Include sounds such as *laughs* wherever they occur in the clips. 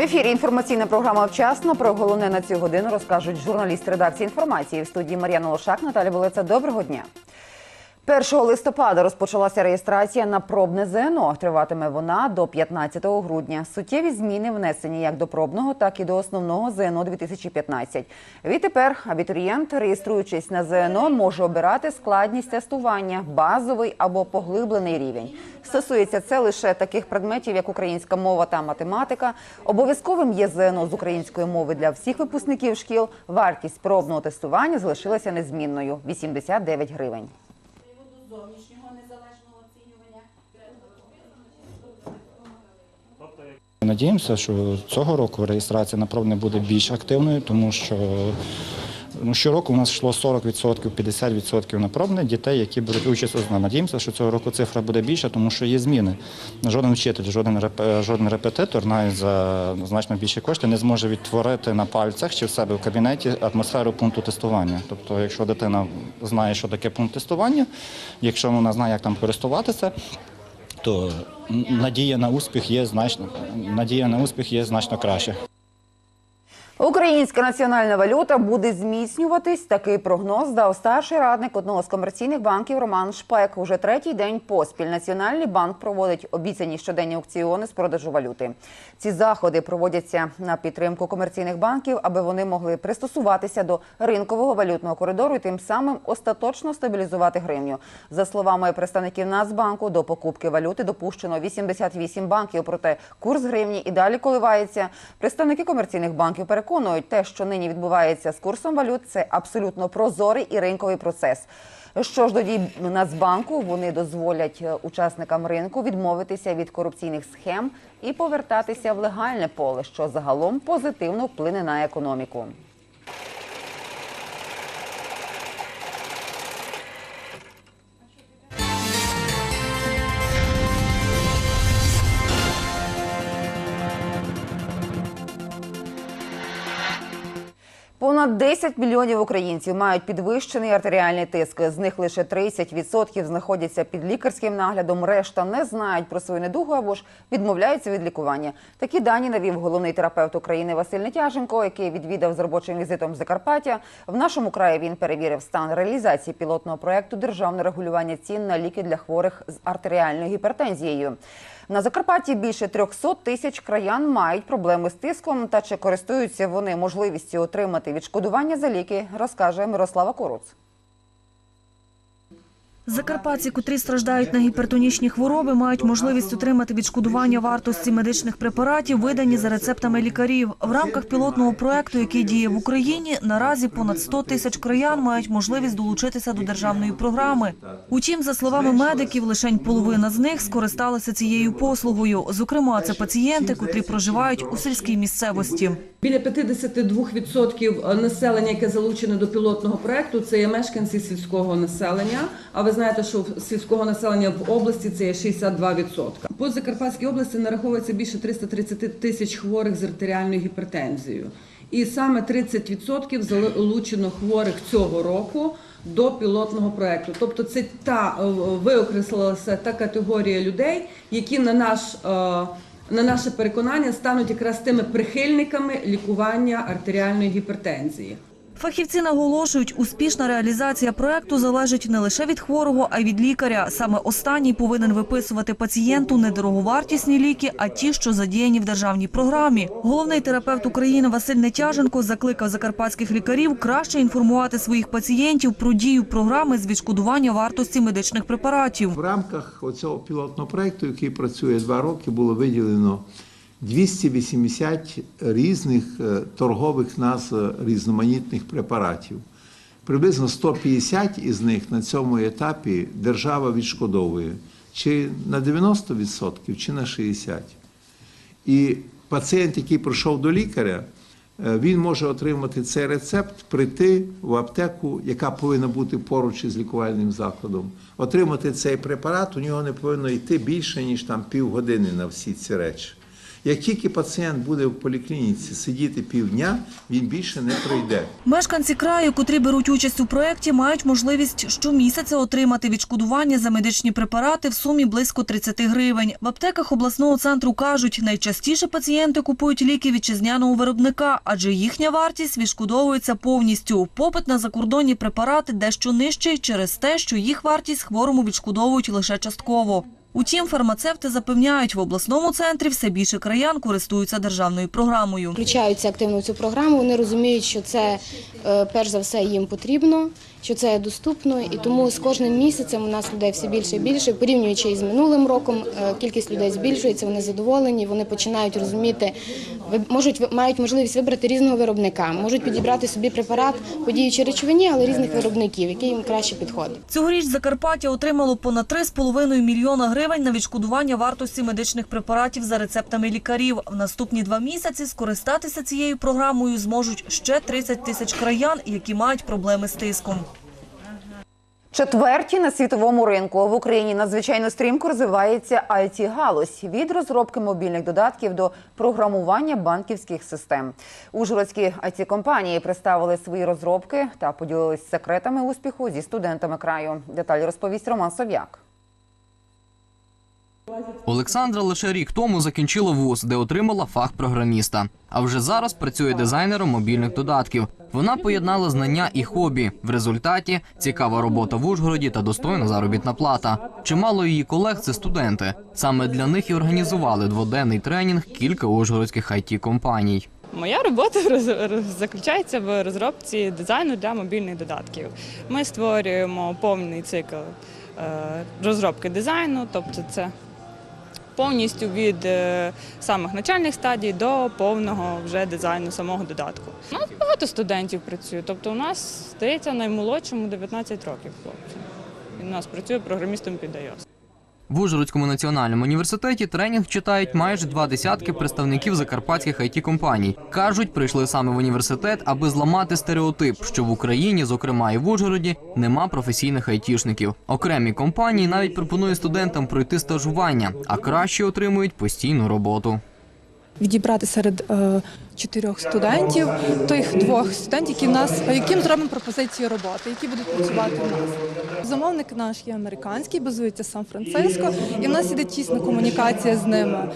Ефірі інформаційна програма вчасно. Про головне на цю годину розкажуть журналісти редакції інформації в студії Мар'яна Лошак, Наталя Болеца. Доброго дня. 1 листопада розпочалася реєстрація на пробне ЗНО. Триватиме вона до 15 грудня. Суттєві зміни внесені як до пробного, так і до основного ЗНО 2015. Відтепер абітурієнт, реєструючись на ЗНО, може обирати складність тестування, базовий або поглиблений рівень. Стосується це лише таких предметів, як українська мова та математика. Обов'язковим є ЗНО з української мови для всіх випускників шкіл. Вартість пробного тестування залишилася незмінною 89 гривень. Зовнішнього незалежного оцінювання. Надіємося, що цього року реєстрація на пробне буде більш активною, тому що ну, щороку у нас йшло 40%, 50% на пробне дітей, які беруть участь у ЗНО. Надіємося, що цього року цифра буде більша, тому що є зміни. Жоден вчитель, жоден, реп- жоден репетитор навіть за значно більші кошти не зможе відтворити на пальцях чи в себе в кабінеті атмосферу пункту тестування. Тобто, якщо дитина знає, що таке пункт тестування, якщо вона знає, як там користуватися, то надія на успіх є значно надія на успіх є значно краще. Українська національна валюта буде зміцнюватись. Такий прогноз дав старший радник одного з комерційних банків Роман Шпек. Уже третій день поспіль Національний банк проводить обіцяні щоденні аукціони з продажу валюти. Ці заходи проводяться на підтримку комерційних банків, аби вони могли пристосуватися до ринкового валютного коридору і тим самим остаточно стабілізувати гривню. За словами представників Нацбанку, до покупки валюти допущено 88 банків. Проте курс гривні і далі коливається. Представники комерційних банків переконують, те, що нині відбувається з курсом валют, це абсолютно прозорий і ринковий процес. Що ж до дій Нацбанку, вони дозволять е, учасникам ринку відмовитися від корупційних схем і повертатися в легальне поле, що загалом позитивно вплине на економіку. Понад 10 мільйонів українців мають підвищений артеріальний тиск. З них лише 30% знаходяться під лікарським наглядом. Решта не знають про свою недугу або ж відмовляються від лікування. Такі дані навів головний терапевт України Василь Нетяженко, який відвідав з робочим візитом Закарпаття. В нашому краї він перевірив стан реалізації пілотного проекту державне регулювання цін на ліки для хворих з артеріальною гіпертензією. На Закарпатті більше 300 тисяч краян мають проблеми з тиском. Та чи користуються вони можливістю отримати відшкодування за ліки, розкаже Мирослава Коруц. Закарпатці, котрі страждають на гіпертонічні хвороби, мають можливість отримати відшкодування вартості медичних препаратів, видані за рецептами лікарів. В рамках пілотного проекту, який діє в Україні, наразі понад 100 тисяч краян мають можливість долучитися до державної програми. Утім, за словами медиків, лише половина з них скористалася цією послугою. Зокрема, це пацієнти, котрі проживають у сільській місцевості. Біля 52% населення, яке залучене до пілотного проекту, це є мешканці сільського населення. А ви знаєте, що сільського населення в області це є 62%. По Закарпатській області нараховується більше 330 тисяч хворих з артеріальною гіпертензією. І саме 30% залучено хворих цього року до пілотного проекту. Тобто це та е, виокреслилася та категорія людей, які на наш е, на наше переконання стануть якраз тими прихильниками лікування артеріальної гіпертензії. Фахівці наголошують, успішна реалізація проекту залежить не лише від хворого, а й від лікаря. Саме останній повинен виписувати пацієнту не дороговартісні ліки, а ті, що задіяні в державній програмі. Головний терапевт України Василь Нетяженко закликав закарпатських лікарів краще інформувати своїх пацієнтів про дію програми з відшкодування вартості медичних препаратів. В рамках оцього пілотного проєкту, який працює два роки, було виділено 280 різних е, торгових назв різноманітних препаратів. Приблизно 150 із них на цьому етапі держава відшкодовує чи на 90%, чи на 60%. І пацієнт, який прийшов до лікаря, е, він може отримати цей рецепт, прийти в аптеку, яка повинна бути поруч із лікувальним закладом, отримати цей препарат, у нього не повинно йти більше, ніж там півгодини на всі ці речі. Як тільки пацієнт буде в поліклініці сидіти півдня, він більше не прийде. Мешканці краю, котрі беруть участь у проєкті, мають можливість щомісяця отримати відшкодування за медичні препарати в сумі близько 30 гривень. В аптеках обласного центру кажуть, найчастіше пацієнти купують ліки вітчизняного виробника, адже їхня вартість відшкодовується повністю. Попит на закордонні препарати дещо нижчий через те, що їх вартість хворому відшкодовують лише частково. Утім, фармацевти запевняють, в обласному центрі все більше краян користуються державною програмою. включаються активно в цю програму. Вони розуміють, що це перш за все їм потрібно, що це доступно, і тому з кожним місяцем у нас людей все більше і більше. Порівнюючи із минулим роком, е, кількість людей збільшується. Вони задоволені. Вони починають розуміти, можуть мають можливість вибрати різного виробника, можуть підібрати собі препарат по діючій речовині, але різних виробників, який їм краще підходить. Цьогоріч Закарпаття отримало понад 3,5 мільйона гривень на відшкодування вартості медичних препаратів за рецептами лікарів. В наступні два місяці скористатися цією програмою зможуть ще 30 тисяч краян, які мають проблеми з тиском. Четверті на світовому ринку в Україні надзвичайно стрімко розвивається it галузь від розробки мобільних додатків до програмування банківських систем. Ужгородські it компанії представили свої розробки та поділились секретами успіху зі студентами краю. Деталі розповість Роман Сов'як. Олександра лише рік тому закінчила вуз, де отримала фах програміста. А вже зараз працює дизайнером мобільних додатків. Вона поєднала знання і хобі. В результаті цікава робота в Ужгороді та достойна заробітна плата. Чимало її колег це студенти. Саме для них і організували дводенний тренінг кілька ужгородських it компаній. Моя робота *laughs* заключається в розробці дизайну для мобільних додатків. Ми створюємо повний цикл е, розробки дизайну, тобто це повністю від е, самих начальних стадій до повного вже дизайну самого додатку. У багато студентів працює, тобто у нас здається наймолодшому 19 років хлопцю. Він у нас працює програмістом під iOS. В Ужгородському національному університеті тренінг читають майже два десятки представників закарпатських it компаній. Кажуть, прийшли саме в університет, аби зламати стереотип, що в Україні, зокрема і в Ужгороді, нема професійних айтішників. Окремі компанії навіть пропонують студентам пройти стажування, а краще отримують постійну роботу. Відібрати серед е, чотирьох студентів, тих двох студентів, які нас, яким зробимо пропозицію роботи, які будуть працювати в нас. Замовник наш є американський, базується в Сан-Франциско, і в нас іде тісна комунікація з ними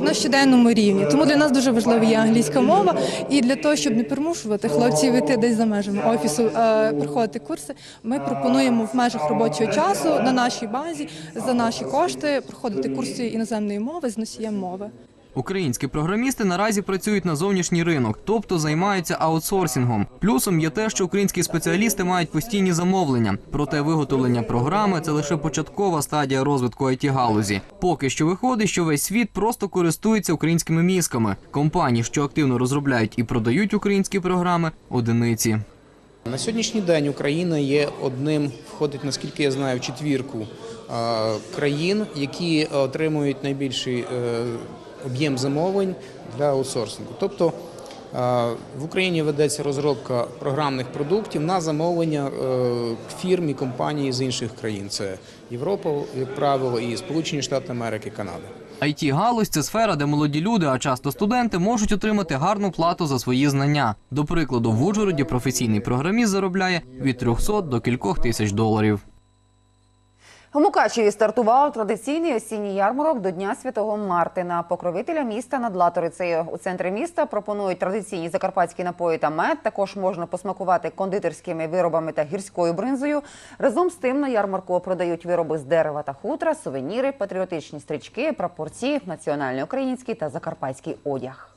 на щоденному рівні. Тому для нас дуже важлива є англійська мова. І для того, щоб не примушувати хлопців йти десь за межами офісу, е, проходити курси, ми пропонуємо в межах робочого часу на нашій базі за наші кошти проходити курси іноземної мови з носієм мови. Українські програмісти наразі працюють на зовнішній ринок, тобто займаються аутсорсингом. Плюсом є те, що українські спеціалісти мають постійні замовлення. Проте виготовлення програми це лише початкова стадія розвитку it галузі. Поки що виходить, що весь світ просто користується українськими мізками. Компанії, що активно розробляють і продають українські програми, одиниці. На сьогоднішній день Україна є одним, входить, наскільки я знаю, в четвірку країн, які отримують найбільший е, об'єм замовлень для аутсорсингу. Тобто в Україні ведеться розробка програмних продуктів на замовлення е, фірм і компаній з інших країн. Це Європа, як правило, і Сполучені Штати Америки, Канада. it галузь це сфера, де молоді люди, а часто студенти, можуть отримати гарну плату за свої знання. До прикладу, в Ужгороді професійний програміст заробляє від 300 до кількох тисяч доларів. У Мукачеві стартував традиційний осінній ярмарок до Дня Святого Мартина. Покровителя міста над Латорицею. У центрі міста пропонують традиційні закарпатські напої та мед. Також можна посмакувати кондитерськими виробами та гірською бринзою. Разом з тим на ярмарку продають вироби з дерева та хутра, сувеніри, патріотичні стрічки, прапорці, національний український та закарпатський одяг.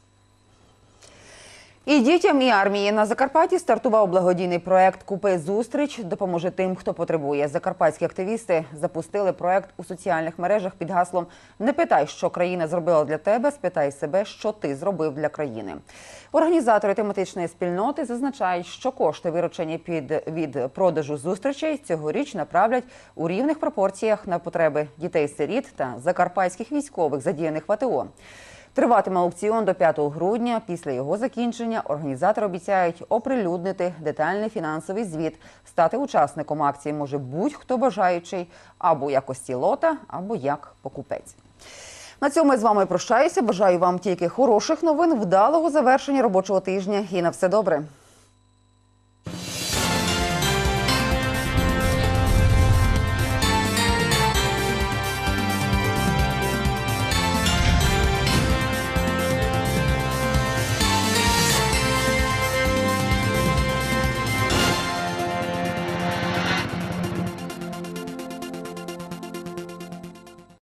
І дітям, і армії на Закарпатті стартував благодійний проект Купи зустріч допоможе тим, хто потребує. Закарпатські активісти запустили проект у соціальних мережах під гаслом Не питай, що країна зробила для тебе, спитай себе, що ти зробив для країни. Організатори тематичної спільноти зазначають, що кошти, виручені під від продажу зустрічей, цьогоріч направлять у рівних пропорціях на потреби дітей-сиріт та закарпатських військових, задіяних в АТО. Триватиме аукціон до 5 грудня. Після його закінчення організатори обіцяють оприлюднити детальний фінансовий звіт. Стати учасником акції може будь-хто бажаючий або якості лота, або як покупець. На цьому я з вами прощаюся. Бажаю вам тільки хороших новин, вдалого завершення робочого тижня і на все добре.